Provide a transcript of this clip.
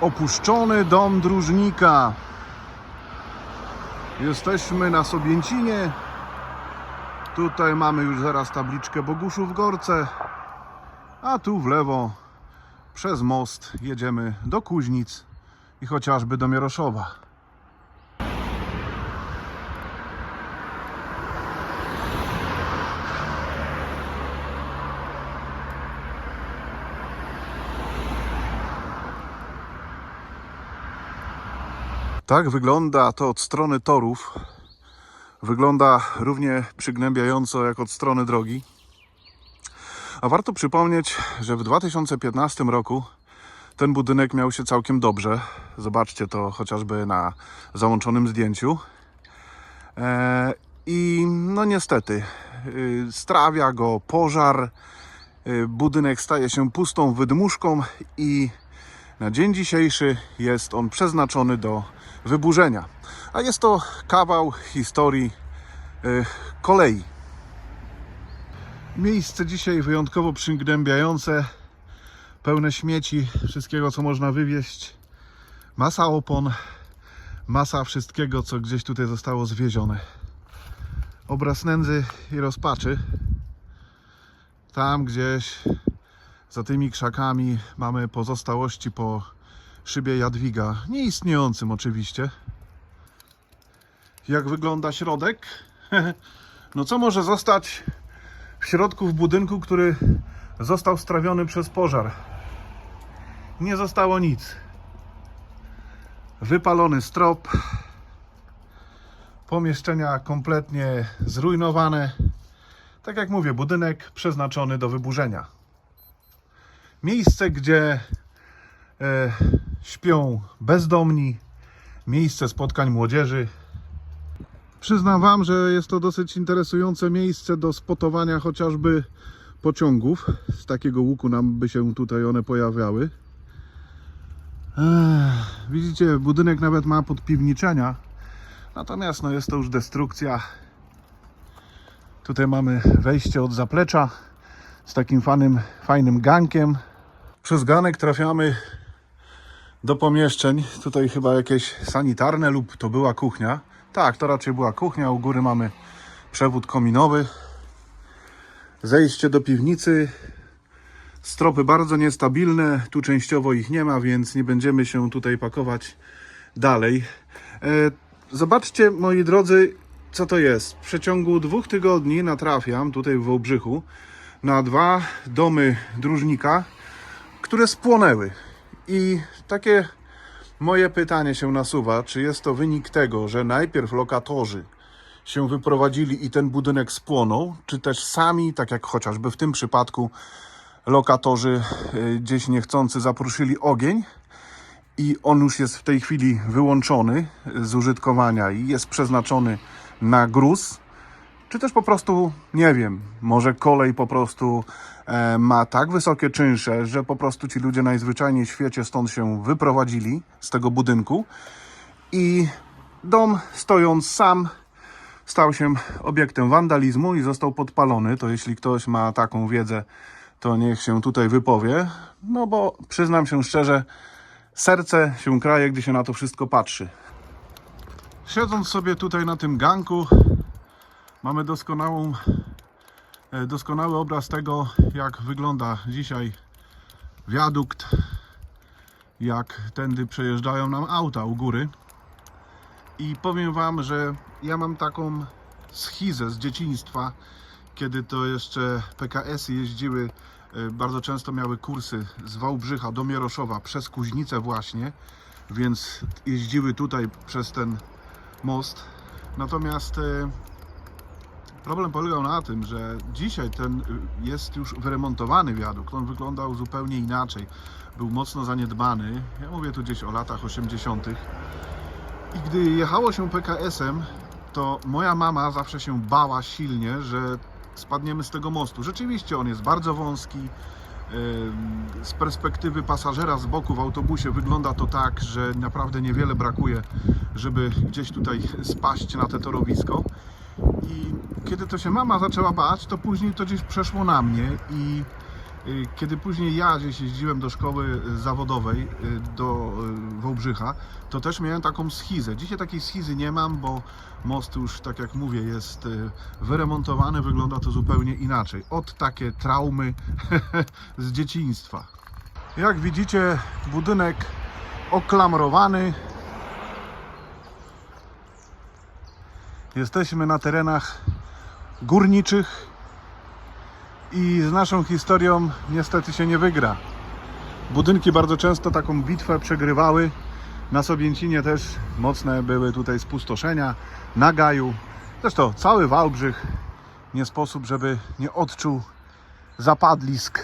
Opuszczony dom dróżnika. Jesteśmy na Sobięcinie. Tutaj mamy już zaraz tabliczkę Boguszów Gorce. A tu w lewo przez most jedziemy do Kuźnic i chociażby do Mieroszowa. Tak wygląda to od strony torów. Wygląda równie przygnębiająco jak od strony drogi. A warto przypomnieć, że w 2015 roku ten budynek miał się całkiem dobrze. Zobaczcie to chociażby na załączonym zdjęciu. E, I no niestety, y, strawia go pożar. y, Budynek staje się pustą wydmuszką i na dzień dzisiejszy jest on przeznaczony do wyburzenia. A jest to kawał historii y, kolei. Miejsce dzisiaj wyjątkowo przygnębiające, pełne śmieci, wszystkiego co można wywieźć. Masa opon, masa wszystkiego co gdzieś tutaj zostało zwiezione. Obraz nędzy i rozpaczy. Tam gdzieś za tymi krzakami mamy pozostałości po szybie Jadwiga, nieistniejącym oczywiście. Jak wygląda środek? No co może zostać w środku w budynku, który został strawiony przez pożar? Nie zostało nic. Wypalony strop, pomieszczenia kompletnie zrujnowane. Tak jak mówię, budynek przeznaczony do wyburzenia. Miejsce, gdzie e, śpią bezdomni, miejsce spotkań młodzieży. Przyznam Wam, że jest to dosyć interesujące miejsce do spotowania chociażby pociągów. Z takiego łuku nam by się tutaj one pojawiały. Ech, widzicie, budynek nawet ma podpiwniczenia. Natomiast no, jest to już destrukcja. Tutaj mamy wejście od zaplecza z takim fanym, fajnym gankiem. Przez ganek trafiamy do pomieszczeń. Tutaj chyba jakieś sanitarne lub to była kuchnia. Tak, to raczej była kuchnia. U góry mamy przewód kominowy. Zejście do piwnicy. Stropy bardzo niestabilne. Tu częściowo ich nie ma, więc nie będziemy się tutaj pakować dalej. E, Zobaczcie, moi drodzy, co to jest. W przeciągu dwóch tygodni natrafiam tutaj w Wałbrzychu na dwa domy dróżnika, które spłonęły. I takie moje pytanie się nasuwa, czy jest to wynik tego, że najpierw lokatorzy się wyprowadzili i ten budynek spłonął, czy też sami, tak jak chociażby w tym przypadku, lokatorzy y, gdzieś niechcący zapruszyli ogień? I on już jest w tej chwili wyłączony z użytkowania i jest przeznaczony na gruz, czy też po prostu, nie wiem, może kolej po prostu e, ma tak wysokie czynsze, że po prostu ci ludzie najzwyczajniej w świecie stąd się wyprowadzili z tego budynku i dom stojąc sam stał się obiektem wandalizmu i został podpalony. To jeśli ktoś ma taką wiedzę, to niech się tutaj wypowie. No bo przyznam się szczerze, serce się kraje, gdy się na to wszystko patrzy. Siedząc sobie tutaj na tym ganku, mamy doskonałą, e, doskonały obraz tego, jak wygląda dzisiaj wiadukt, jak tędy przejeżdżają nam auta u góry. I powiem Wam, że ja mam taką schizę z dzieciństwa, kiedy to jeszcze PKS-y jeździły, e, bardzo często miały kursy z Wałbrzycha do Mieroszowa przez Kuźnicę właśnie, więc jeździły tutaj przez ten most. Natomiast e, problem polegał na tym, że dzisiaj ten y, jest już wyremontowany wiadukt. On wyglądał zupełnie inaczej. Był mocno zaniedbany. Ja mówię tu gdzieś o latach 80. I gdy jechało się PKS-em, to moja mama zawsze się bała silnie, że spadniemy z tego mostu. Rzeczywiście on jest bardzo wąski. Z perspektywy pasażera z boku w autobusie wygląda to tak, że naprawdę niewiele brakuje, żeby gdzieś tutaj spaść na te torowisko. I kiedy to się mama zaczęła bać, to później to gdzieś przeszło na mnie i Y, Kiedy później ja gdzieś jeździłem do szkoły y, zawodowej y, do Wałbrzycha, to też miałem taką schizę. Dzisiaj takiej schizy nie mam, bo most już, tak jak mówię, jest wyremontowany, wygląda to zupełnie inaczej. Od takie traumy z dzieciństwa. Jak widzicie, budynek oklamrowany. Jesteśmy na terenach górniczych i z naszą historią niestety się nie wygra. Budynki bardzo często taką bitwę przegrywały. Na Sobięcinie też mocne były tutaj spustoszenia, na Gaju. Zresztą cały Wałbrzych nie sposób, żeby nie odczuł zapadlisk